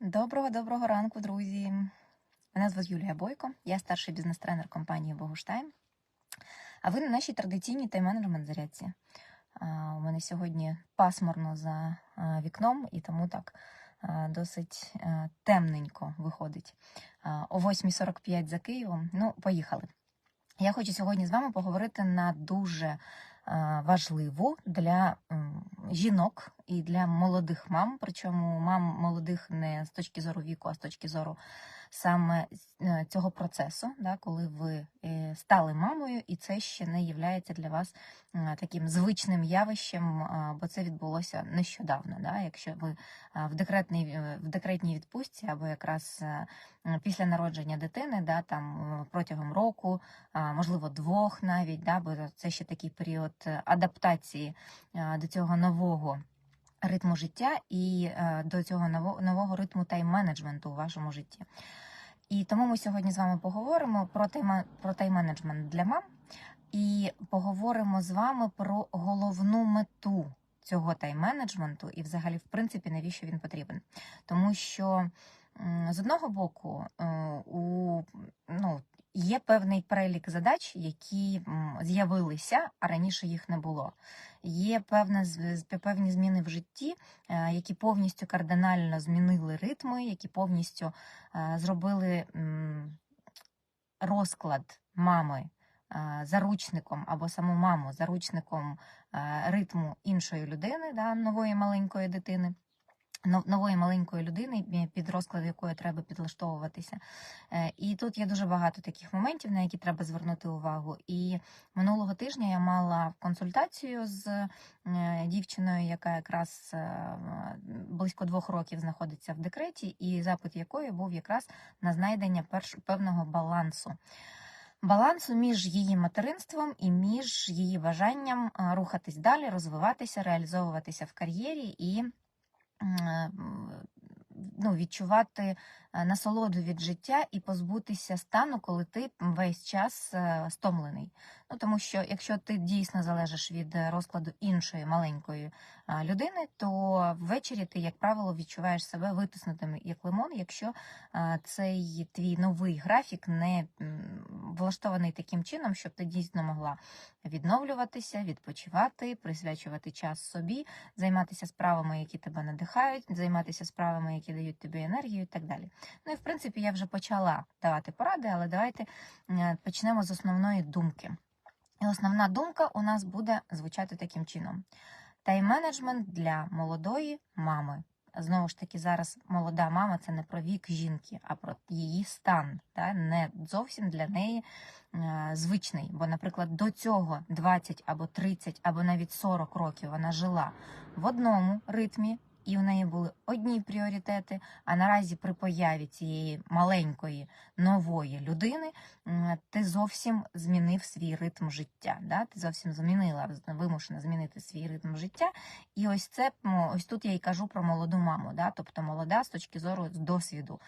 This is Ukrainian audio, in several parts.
Доброго доброго ранку, друзі. Мене звуть Юлія Бойко, я старший бізнес-тренер компанії Богуштайм. А ви на нашій традиційній тайм-менеджмент зарядці. У мене сьогодні пасмурно за вікном, і тому так досить темненько виходить. О 8.45 за Києвом. Ну, поїхали. Я хочу сьогодні з вами поговорити на дуже важливу для жінок і для молодих мам, причому мам молодих не з точки зору віку, а з точки зору саме е, цього процесу, да, коли ви е, стали мамою, і це ще не є для вас е, таким звичним явищем, бо це відбулося нещодавно. Да, якщо ви в декретній в декретній відпустці або якраз після народження дитини, да, там протягом року, можливо, двох навіть, да, бо це ще такий період адаптації до цього нового ритму життя і е, до цього нового ритму тайм-менеджменту у вашому житті. І тому ми сьогодні з вами поговоримо про про тайм-менеджмент для мам і поговоримо з вами про головну мету цього тайм-менеджменту і, взагалі, в принципі, навіщо він потрібен. Тому що з одного боку, е, у ну. Є певний перелік задач, які з'явилися, а раніше їх не було. Є певна певні зміни в житті, е, які повністю кардинально змінили ритми, які повністю е, зробили розклад мами е, заручником або саму маму заручником ритму іншої людини, да, нової маленької дитини. Нов- Нової маленької людини, е, під розклад якої треба підлаштовуватися. Е, І тут є дуже багато таких моментів, на які треба звернути увагу. І минулого тижня я мала консультацію з е, дівчиною, яка якраз близько двох років знаходиться в декреті, і запит якої був якраз на знайдення перш певного балансу. Балансу між її материнством і між її бажанням рухатись далі, розвиватися, реалізовуватися в кар'єрі і ну, відчувати е, насолоду від життя і позбутися стану, коли ти весь час е, стомлений. Ну тому що якщо ти дійсно залежиш від е, розкладу іншої маленької е, людини, то ввечері ти, як правило, відчуваєш себе витиснутим як лимон, якщо е, цей твій новий графік не влаштований таким чином, щоб ти дійсно могла відновлюватися, відпочивати, присвячувати час собі, займатися справами, які тебе надихають, займатися справами, які дають тобі енергію, і так далі. Ну і в принципі я вже почала давати поради, але давайте е, почнемо з основної думки. І основна думка у нас буде звучати таким чином: тайм-менеджмент для молодої мами. Знову ж таки, зараз молода мама це не про вік жінки, а про її стан, та не зовсім для неї е, звичний. Бо, наприклад, до цього 20 або 30, або навіть 40 років вона жила в одному ритмі, і в неї були одні пріоритети. А наразі при появі цієї маленької нової людини ти зовсім змінив свій ритм життя. Да? Ти зовсім змінила, вимушена змінити свій ритм життя. І ось це ось тут я і кажу про молоду маму, да? тобто молода з точки зору досвіду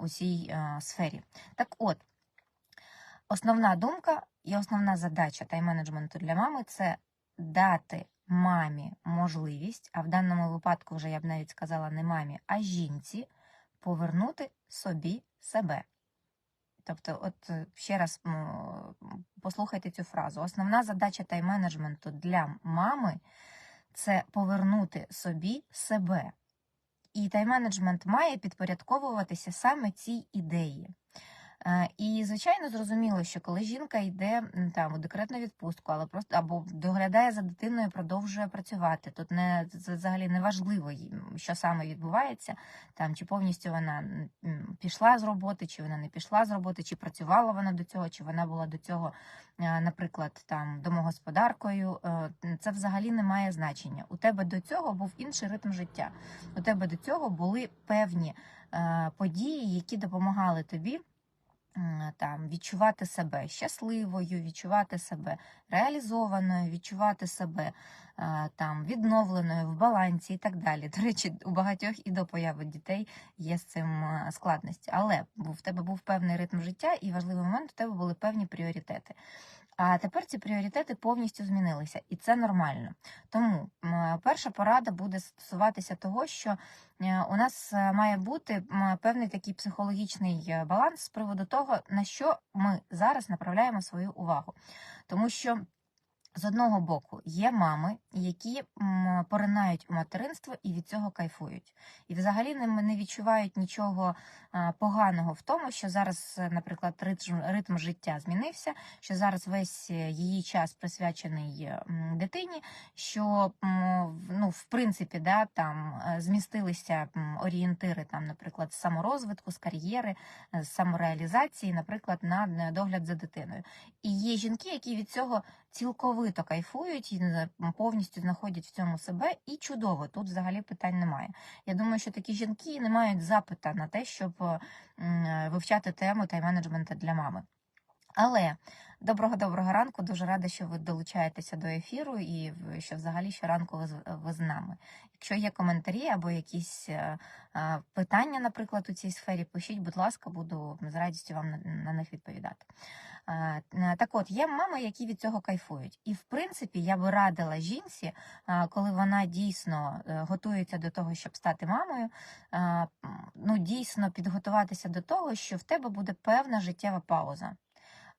у цій сфері. Так от, основна думка і основна задача тайм-менеджменту для мами це дати мамі можливість, а в даному випадку вже я б навіть сказала не мамі, а жінці повернути собі себе. Тобто, от е, ще раз послухайте цю фразу. Основна задача тайм-менеджменту для мами це повернути собі себе. І тайм-менеджмент має підпорядковуватися саме цій ідеї. Е, І, звичайно, зрозуміло, що коли жінка йде там у декретну відпустку, але просто або доглядає за дитиною, продовжує працювати. Тут не взагалі не важливо, що саме відбувається, там чи повністю вона пішла з роботи, чи вона не пішла з роботи, чи працювала вона до цього, чи вона була до цього, е, наприклад, там домогосподаркою. Е, Це взагалі не має значення. У тебе до цього був інший ритм життя. У тебе до цього були певні події, які допомагали тобі там відчувати себе щасливою, відчувати себе реалізованою, відчувати себе е, там відновленою в балансі і так далі. До речі, у багатьох і до появи дітей є з цим е, складності. Але в тебе був певний ритм життя, і важливий момент у тебе були певні пріоритети. А тепер ці пріоритети повністю змінилися, і це нормально. Тому перша порада буде стосуватися того, що е, у нас е, має бути певний такий психологічний е, баланс з приводу того, на що ми зараз направляємо свою увагу. Тому що з одного боку є мами, які поринають у материнство і від цього кайфують, і взагалі не, відчувають нічого поганого в тому, що зараз, наприклад, ритм, ритм життя змінився, що зараз весь е, її час присвячений е, дитині, що ну, в принципі да, там е, змістилися орієнтири, там, наприклад, з саморозвитку, з кар'єри, з самореалізації, наприклад, на на догляд за дитиною. І є жінки, які від цього цілковито кайфують і повністю знаходять в цьому себе, і чудово, тут взагалі питань немає. Я думаю, що такі жінки не мають запита на те, щоб вивчати тему тайм-менеджменту для мами. Але доброго доброго ранку. Дуже рада, що ви долучаєтеся до ефіру і що взагалі щоранку ви, ви з нами. Якщо є коментарі або якісь е, е, питання, наприклад, у цій сфері, пишіть, будь ласка, буду з радістю вам на, них відповідати. Е, Так от, є мами, які від цього кайфують. І в принципі, я би радила жінці, коли вона дійсно готується до того, щоб стати мамою, ну дійсно підготуватися до того, що в тебе буде певна життєва пауза.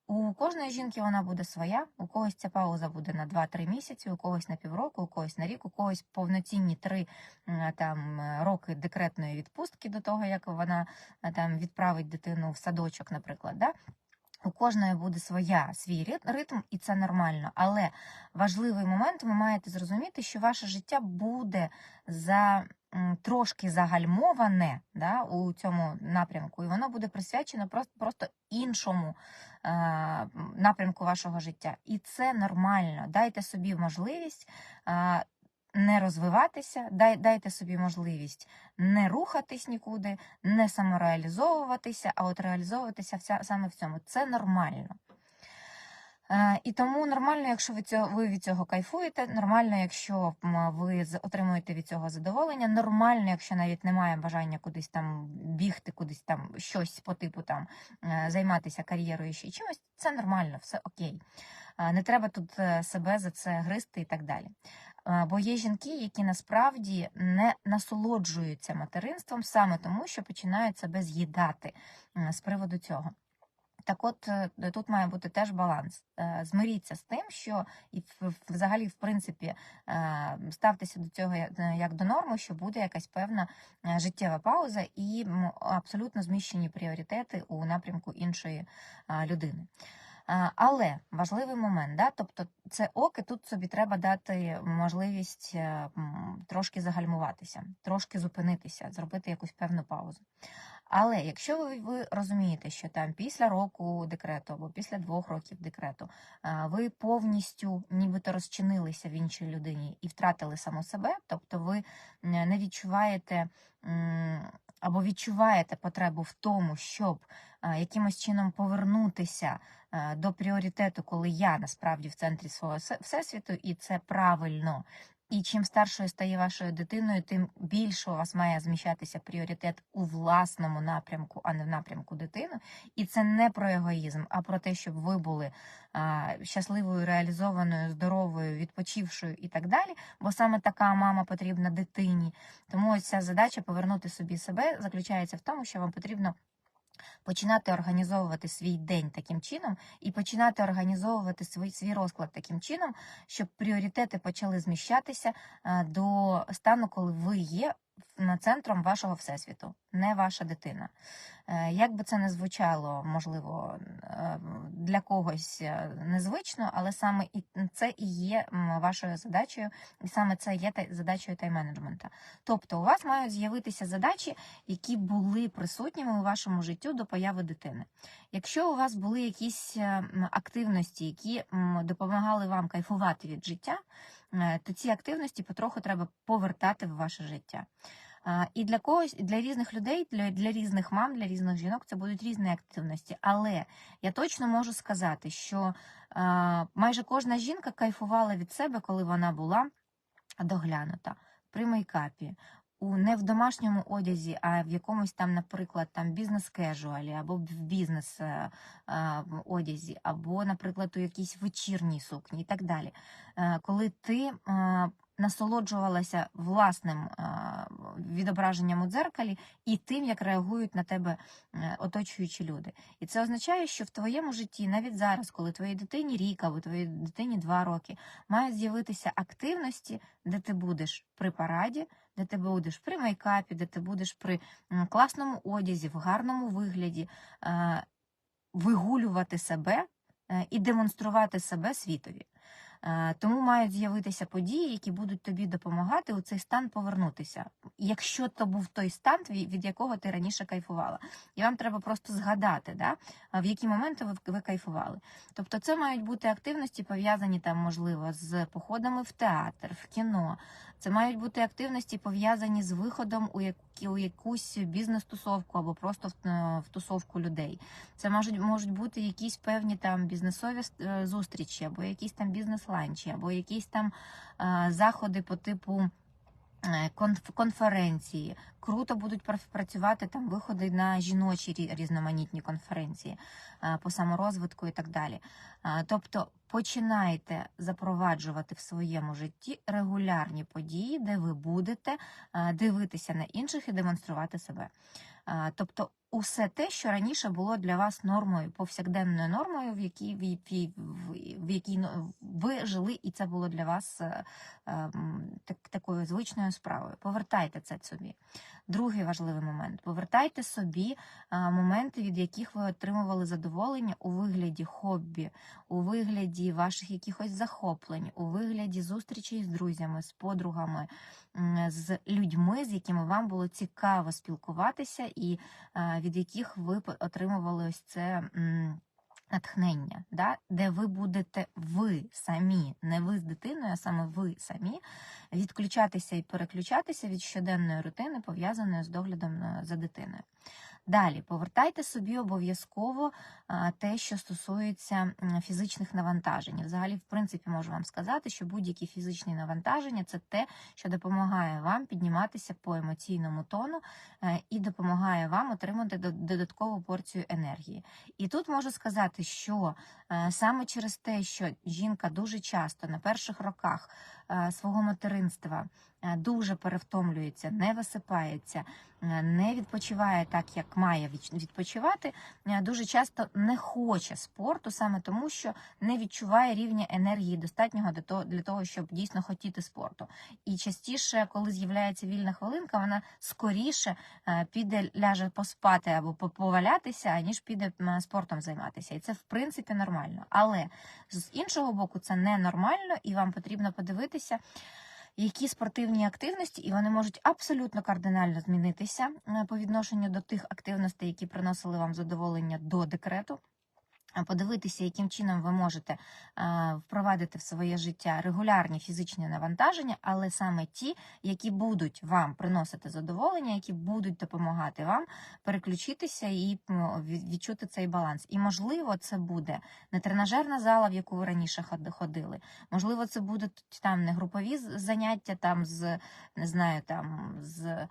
У кожної жінки вона буде своя, у когось ця пауза буде на 2-3 місяці, у когось на півроку, у когось на рік, у когось повноцінні 3 там е, роки декретної відпустки до того, як вона е, там відправить дитину в садочок, наприклад. Да? У кожної буде своя свій ритм, і це нормально. Але важливий момент ви маєте зрозуміти, що ваше життя буде за трошки загальмоване да, у цьому напрямку, і воно буде присвячено просто, просто іншому е, напрямку вашого життя. І це нормально. Дайте собі можливість. е, не розвиватися, дай, дайте собі можливість не рухатись нікуди, не самореалізовуватися, а от реалізовуватися вся, саме в цьому. Це нормально. Е, І тому нормально, якщо ви цього ви від цього кайфуєте, нормально, якщо ви отримуєте від цього задоволення, нормально, якщо навіть немає бажання кудись там бігти, кудись там щось по типу там е, займатися кар'єрою ще чимось, це нормально, все окей. Е, Не треба тут себе за це гризти і так далі. Бо є жінки, які насправді не насолоджуються материнством саме тому, що починають себе з'їдати з приводу цього. Так от е, тут має бути теж баланс. Е, Змиріться з тим, що і взагалі, в принципі, е, ставтеся до цього як до норми, що буде якась певна життєва пауза і абсолютно зміщені пріоритети у напрямку іншої людини. Але важливий момент, да? тобто це ок, і тут собі треба дати можливість трошки загальмуватися, трошки зупинитися, зробити якусь певну паузу. Але якщо ви, ви розумієте, що там після року декрету або після двох років декрету ви повністю нібито розчинилися в іншій людині і втратили саму себе, тобто ви не відчуваєте або відчуваєте потребу в тому, щоб якимось чином повернутися до пріоритету, коли я насправді в центрі свого все- всесвіту, і це правильно. І чим старшою стає вашою дитиною, тим більше у вас має зміщатися пріоритет у власному напрямку, а не в напрямку дитини. І це не про егоїзм, а про те, щоб ви були а, щасливою, реалізованою, здоровою, відпочившою і так далі. Бо саме така мама потрібна дитині. Тому ось ця задача повернути собі себе заключається в тому, що вам потрібно. Починати організовувати свій день таким чином і починати організовувати свій, свій розклад таким чином, щоб пріоритети почали зміщатися е, до стану, коли ви є центром вашого всесвіту, не ваша дитина. Е, Як би це не звучало, можливо, е, для когось е, незвично, але саме це і є вашою задачею, і саме це є задачею тайм-менеджмента. Тобто, у вас мають з'явитися задачі, які були присутніми у вашому життю до появи дитини. Якщо у вас були якісь е, активності, які допомагали вам кайфувати від життя, то ці активності потроху треба повертати в ваше життя. І для когось, для різних людей, для, для різних мам, для різних жінок це будуть різні активності. Але я точно можу сказати, що майже кожна жінка кайфувала від себе, коли вона була доглянута при мейкапі, у не в домашньому одязі, а в якомусь там, наприклад, там бізнес-кежуалі, або в бізнес е, е, одязі, або, наприклад, у якійсь вечірній сукні і так далі. Е, Коли ти насолоджувалася власним е, відображенням у дзеркалі і тим, як реагують на тебе е, оточуючі люди. І це означає, що в твоєму житті, навіть зараз, коли твоїй дитині рік або твоїй дитині два роки, мають з'явитися активності, де ти будеш при параді, де ти будеш при мейкапі, де ти будеш при класному одязі, в гарному вигляді, е, вигулювати себе і демонструвати себе світові. Е, Тому мають з'явитися події, які будуть тобі допомагати у цей стан повернутися. Якщо то був той стан, від якого ти раніше кайфувала. І вам треба просто згадати, да, в які моменти ви, ви кайфували. Тобто це мають бути активності, пов'язані там, можливо, з походами в театр, в кіно. Це мають бути активності, пов'язані з виходом у, які, у якусь бізнес-тусовку або просто в, е, в тусовку людей. Це можуть, можуть бути якісь певні там бізнесові е, зустрічі, або якісь там бізнес-ланчі, або якісь там е, заходи по типу. е, Конференції круто будуть працювати там виходи на жіночі різноманітні конференції е, по саморозвитку і так далі. Тобто починайте запроваджувати в своєму житті регулярні події, де ви будете дивитися на інших і демонструвати себе. Тобто, усе те, що раніше було для вас нормою, повсякденною нормою, в якій в, якій- ви жили, і це було для вас е, е, так, такою звичною справою. Повертайте це собі. Другий важливий момент: повертайте собі е, моменти, від яких ви отримували задоволення у вигляді хобі, у вигляді ваших якихось захоплень, у вигляді зустрічей з друзями, з подругами, з людьми, з якими вам було цікаво спілкуватися, і е, від яких ви отримували ось це. Натхнення, да? де ви будете ви самі, не ви з дитиною, а саме ви самі, відключатися і переключатися від щоденної рутини, пов'язаної з доглядом е, за дитиною. Далі повертайте собі обов'язково те, що стосується фізичних навантажень. Взагалі, в принципі, можу вам сказати, що будь-які фізичні навантаження це те, що допомагає вам підніматися по емоційному тону е, і допомагає вам отримати додаткову порцію енергії. І тут можу сказати, що е, саме через те, що жінка дуже часто на перших роках свого материнства е, дуже перевтомлюється, не висипається, е, не відпочиває так, як має від- відпочивати, е, дуже часто не хоче спорту, саме тому, що не відчуває рівня енергії достатнього для того, щоб дійсно хотіти спорту. І частіше, коли з'являється вільна хвилинка, вона скоріше е, піде ляже поспати або по- повалятися, аніж піде спортом займатися. І це в принципі нормально. Але з іншого боку, це не нормально, і вам потрібно подивитися. Які спортивні активності, і вони можуть абсолютно кардинально змінитися е, по відношенню до тих активностей, які приносили вам задоволення до декрету. Подивитися, яким чином ви можете впровадити в своє життя регулярні фізичні навантаження, але саме ті, які будуть вам приносити задоволення, які будуть допомагати вам переключитися і відчути цей баланс. І можливо, це буде не тренажерна зала, в яку ви раніше ходили. Можливо, це будуть там не групові заняття, там з не знаю, там з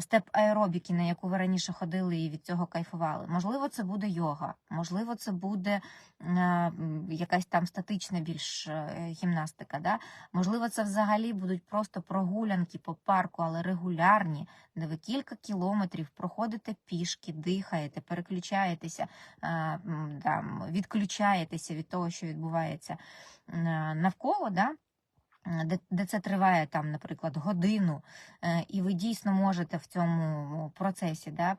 степ аеробіки, на яку ви раніше ходили і від цього кайфували. Можливо, це буде йога, можливо, це буде е, якась там статична більш е, гімнастика. Да? Можливо, це взагалі будуть просто прогулянки по парку, але регулярні, де ви кілька кілометрів проходите пішки, дихаєте, переключаєтеся, е, там, відключаєтеся від того, що відбувається е, навколо. Да? Де, де це триває там, наприклад, годину, е, і ви дійсно можете в цьому процесі да,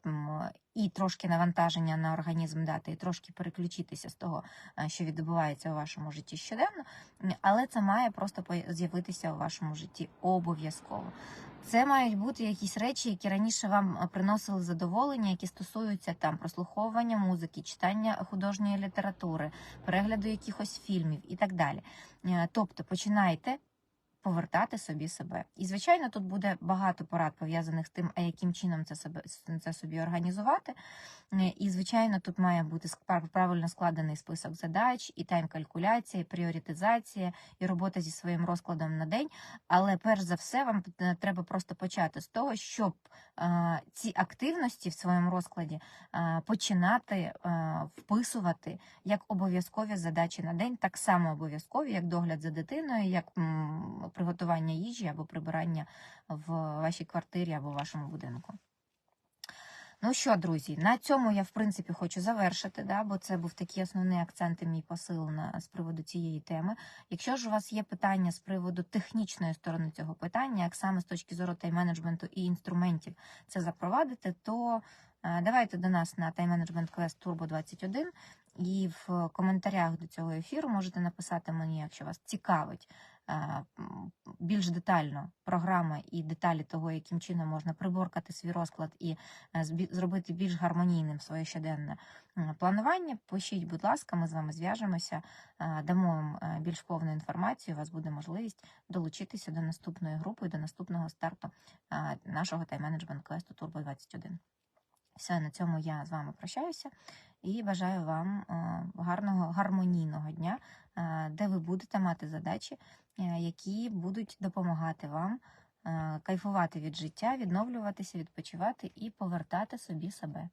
і трошки навантаження на організм дати, і трошки переключитися з того, е, що відбувається у вашому житті щоденно, але це має просто з'явитися у вашому житті обов'язково. Це мають бути якісь речі, які раніше вам е, приносили задоволення, які стосуються там прослуховування музики, читання художньої літератури, перегляду якихось фільмів і так далі. Тобто починайте повертати собі себе. І, звичайно, тут буде багато порад пов'язаних з тим, а яким чином це себе це собі організувати. Е, І, звичайно, тут має бути правильно складений список задач, і тайм-калькуляція, і пріоритизація, і робота зі своїм розкладом на день. Але перш за все, вам е, треба просто почати з того, щоб е, ці активності в своєму розкладі починати вписувати як обов'язкові задачі на день, так само обов'язкові, як догляд за дитиною, як приготування їжі або прибирання в вашій квартирі або в вашому будинку. Ну що, друзі, на цьому я в принципі хочу завершити, да, бо це був такий основний акцент і мій посил на з приводу цієї теми. Якщо ж у вас є питання з приводу технічної сторони цього питання, як саме з точки зору тайм-менеджменту і інструментів це запровадити, то е, давайте до нас на Management Quest Turbo 21 і в коментарях до цього ефіру можете написати мені, якщо вас цікавить більш детально програма і деталі того, яким чином можна приборкати свій розклад і е, зробити більш гармонійним своє щоденне планування. Пишіть, будь ласка, ми з вами зв'яжемося, е, дамо вам е, більш повну інформацію. У вас буде можливість долучитися до наступної групи, до наступного старту е, нашого тайм-менеджмент квесту Turbo 21. Все, на цьому я з вами прощаюся і бажаю вам е, гарного гармонійного дня, е, де ви будете мати задачі, е, які будуть допомагати вам е, кайфувати від життя, відновлюватися, відпочивати і повертати собі себе.